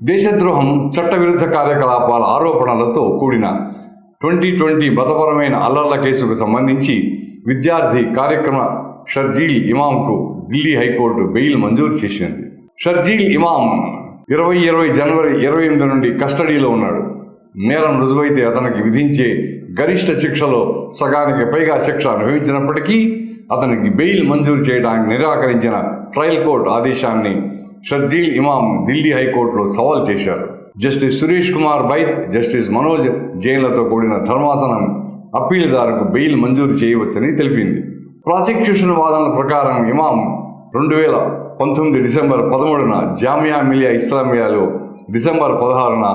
దేశద్రోహం చట్టవిరుద్ధ కార్యకలాపాల ఆరోపణలతో కూడిన ట్వంటీ ట్వంటీ మతపరమైన అల్లర్ల కేసుకు సంబంధించి విద్యార్థి కార్యక్రమ షర్జీల్ ఇమాంకు ఢిల్లీ హైకోర్టు బెయిల్ మంజూరు చేసింది. షర్జీల్ ఇమాం ఇరవై ఇరవై జనవరి ఇరవై ఎనిమిది నుండి కస్టడీలో ఉన్నాడు. నేరం రుజువైతే అతనికి విధించే గరిష్ట శిక్షలో సగానికి పైగా శిక్ష అనుభవించినప్పటికీ అతనికి బెయిల్ మంజూరు చేయడానికి నిరాకరించిన ట్రయల్ కోర్టు ఆదేశాన్ని షర్జీల్ ఇమాం ఢిల్లీ హైకోర్టులో సవాల్ చేశారు. జస్టిస్ సురేష్ కుమార్ బైత్ జస్టిస్ మనోజ్ జైన్లతో కూడిన ధర్మాసనం అప్పీలుదారుకు బెయిల్ మంజూరు చేయవచ్చని తెలిపింది. ప్రాసిక్యూషన్ వాదనల ప్రకారం ఇమాం రెండు వేల పంతొమ్మిది డిసెంబర్ పదమూడున జామియా మిలియా ఇస్లామియాలో డిసెంబర్ పదహారున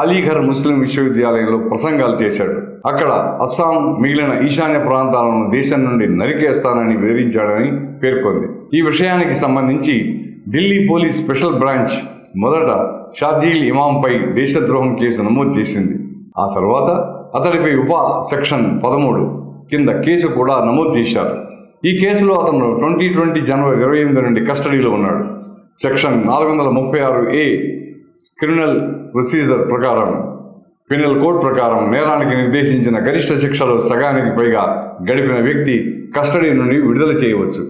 అలీఘర్ ముస్లిం విశ్వవిద్యాలయంలో ప్రసంగాలు చేశాడు. అక్కడ అస్సాం మిగిలిన ఈశాన్య ప్రాంతాలను దేశం నుండి నరికేస్తానని బెదిరించాడని పేర్కొంది. ఈ విషయానికి సంబంధించి ఢిల్లీ పోలీస్ స్పెషల్ బ్రాంచ్ మొదట షార్జీల్ ఇమాంపై దేశద్రోహం కేసు నమోదు చేసింది. ఆ తర్వాత అతడిపై ఉప సెక్షన్ పదమూడు కింద కేసు కూడా నమోదు చేశారు. ఈ కేసులో అతను ట్వంటీ ట్వంటీ జనవరి ఇరవై ఎనిమిది నుండి కస్టడీలో ఉన్నాడు. సెక్షన్ నాలుగు వందల ముప్పై ఆరు ఏ క్రిమినల్ ప్రొసీజర్ ప్రకారం పినల్ కోడ్ ప్రకారం నేరానికి నిర్దేశించిన గరిష్ట శిక్షలో సగానికి పైగా గడిపిన వ్యక్తి కస్టడీ నుండి విడుదల చేయవచ్చు.